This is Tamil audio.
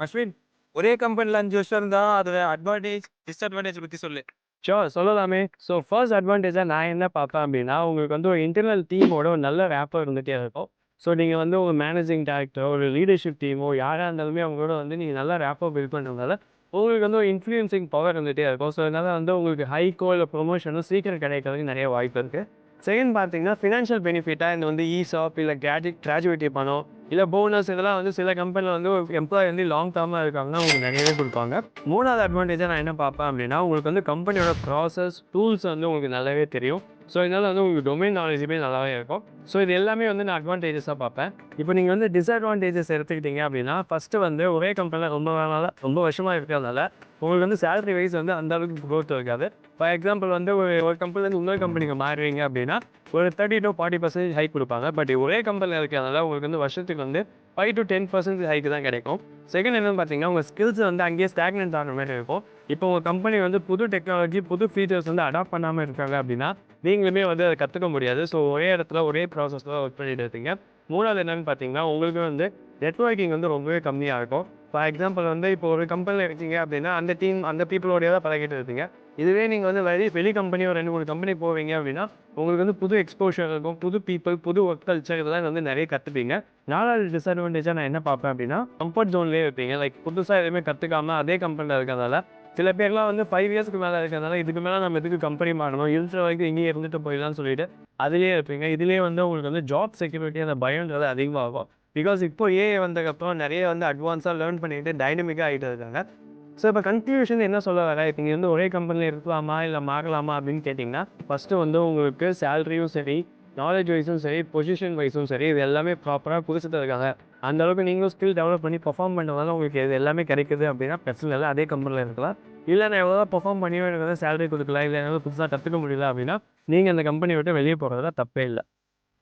அஸ்வின் ஒரே கம்பெனியில் அஞ்சு வருஷம் இருந்தா அதோட அட்வான்டேஜ் டிஸ்அட்வான்டேஜ் பற்றி சொல்லு. ஷோர் சொல்லலாமே. ஸோ ஃபர்ஸ்ட் அட்வான்டேஜாக நான் என்ன பார்ப்பேன் அப்படின்னா உங்களுக்கு வந்து ஒரு இன்டர்னல் டீமோட ஒரு நல்ல ரேப்பர் இருந்துகிட்டே இருக்கும். ஸோ நீங்கள் வந்து ஒரு மேனேஜிங் டேரக்டரோ ஒரு லீடர்ஷிப் டீமோ யாராக இருந்தாலுமே அவங்களோட வந்து நீங்கள் நல்லா ரேப்பர் பில்ட் பண்ணுறதுனால உங்களுக்கு வந்து ஒரு இன்ஃப்ளூயன்சிங் பவர் இருந்துகிட்டே இருக்கும். ஸோ அதனால் வந்து உங்களுக்கு ஹைக்கோ இல்லை ப்ரொமோஷனும் சீக்கிரம் கிடைக்கிறதுக்கு நிறைய வாய்ப்பு இருக்குது செகண்ட் பார்த்தீங்கன்னா ஃபினான்ஷியல் பெனிஃபிட்டாக இந்த வந்து இசாப் இல்லை கிராஜுவேட் கிராஜுவேட்டி பணம் இல்லை போனஸ் இதெல்லாம் வந்து சில கம்பெனியில் வந்து ஒரு எம்ப்ளாயி வந்து லாங் டேர்மாக இருக்காங்கன்னா உங்களுக்கு நிறையவே கொடுப்பாங்க. மூணாவது அட்வான்டேஜாக நான் என்ன பார்ப்பேன் அப்படின்னா உங்களுக்கு வந்து கம்பெனியோட ப்ராசஸ் டூல்ஸ் வந்து உங்களுக்கு நல்லாவே தெரியும். ஸோ இதனால் வந்து உங்களுக்கு டொமைன் நாலேஜுமே நல்லாவே இருக்கும். ஸோ இது எல்லாமே வந்து நான் அட்வான்டேஜஸாக பார்ப்பேன். இப்போ நீங்கள் வந்து டிஸ்அட்வான்டேஜஸ் எடுத்துக்கிட்டீங்க அப்படின்னா ஃபஸ்ட்டு வந்து ஒரே கம்பெனியில் ரொம்ப நாளாக ரொம்ப வருஷமாக இருக்கிறதுனால உங்களுக்கு வந்து சேலரி வைஸ் வந்து அந்த அளவுக்கு க்ரோத் இருக்காது. ஃபார் எக்ஸாம்பிள் வந்து ஒரு ஒரு கம்பெனிலேருந்து இன்னொரு கம்பெனிக்கு மாறுவீங்க அப்படின்னா ஒரு thirty to forty percentage hike கொடுப்பாங்க. பட் ஒரே கம்பெனியில் இருக்கிறதுனால உங்களுக்கு வந்து வருஷத்துக்கு வந்து five to ten percentage hike தான் கிடைக்கும். செகண்ட் என்னென்னு பார்த்தீங்கன்னா உங்கள் ஸ்கில்ஸ் வந்து அங்கேயே ஸ்டாக்னெண்ட் ஆகிற மாதிரி இருக்கும். இப்போ உங்கள் கம்பெனி வந்து புது டெக்னாலஜி புது ஃபீச்சர்ஸ் வந்து அடாப்ட் பண்ணாமல் இருக்காங்க அப்படின்னா நீங்களுமே வந்து அதை கற்றுக்க முடியாது. ஸோ ஒரே இடத்துல ஒரே ப்ராசஸில் ஒர்க் பண்ணிட்டு இருக்கீங்க. மூணாவது என்னென்னு பார்த்தீங்கன்னா உங்களுக்கு வந்து நெட்ஒர்க்கிங் வந்து ரொம்பவே கம்மியாக இருக்கும். ஃபார் எக்ஸாம்பிள் வந்து இப்போ ஒரு கம்பெனியில் இருக்கீங்க அப்படின்னா அந்த டீம் அந்த பீப்புளோடைய தான் பழகிட்டு இருக்கீங்க இதுவே நீங்கள் வந்து வெளி வெளி கம்பெனி ஒரு ரெண்டு மூணு கம்பெனி போவீங்க அப்படின்னா உங்களுக்கு வந்து புது எக்ஸ்போஷர் இருக்கும் புது பீப்புள் புது ஒர்க் கல்ச்சர் இதெல்லாம் வந்து நிறைய கற்றுப்பீங்க நாலாவது டிஸ்அட்வான்டேஜாக நான் என்ன பார்ப்பேன் அப்படின்னா கம்ஃபர்ட் ஜோன்லேயே இருப்பீங்க. லைக் புதுசாக எதுவுமே கற்றுக்காம அதே கம்பெனியில் இருக்கிறதால சில பேர்லாம் வந்து ஃபைவ் இயர்ஸ்க்கு மேலே இருக்கிறதால இதுக்கு மேலே நம்ம எதுக்கு கம்பெனி மாறணும்? இருக்கிற வரைக்கும் இங்கேயே இருந்துட்டு போயிடலாம்னு சொல்லிட்டு அதிலே இருப்பீங்க. இதுலேயே வந்து உங்களுக்கு வந்து ஜாப் செக்யூரிட்டி அந்த பயம்ன்றது அதிகமாகும். பிகாஸ் இப்போ ஏஐ வந்ததுக்கப்புறம் நிறைய வந்து அட்வான்ஸாக லேர்ன் பண்ணிட்டு டைனமிக்காக ஆகிட்டு இருக்காங்க. ஸோ இப்போ கன்ஃபியூஷன் என்ன சொல்ல வர இப்போ நீங்கள் வந்து ஒரே கம்பெனியில் இருக்கலாமா? இல்லை மாறலாமா? அப்படின்னு கேட்டிங்கன்னா ஃபஸ்ட்டு வந்து உங்களுக்கு சேலரியும் சரி நாலேஜ் வைஸும் சரி பொசிஷன் வைஸும் சரி இது எல்லாமே ப்ராப்பராக புதுசுட்டு இருக்காங்க அந்த அளவுக்கு நீங்களும் ஸ்கில் டெவலப் பண்ணி பர்ஃபார்ம் பண்ணுறதால உங்களுக்கு இது எல்லாமே கிடைக்குது அப்படின்னா பிரச்சனை இல்லை அதே கம்பெனியில் இருக்கலாம். இல்லை நான் எவ்வளோ பர்ஃபார்ம் பண்ணியோ எனக்கு வந்து சேலரி கொடுக்கல இல்லை என்னால் புதுசாக கற்றுக்க முடியல அப்படின்னா நீங்கள் அந்த கம்பெனி விட்டு வெளியே போகிறதுல தப்பே இல்லை.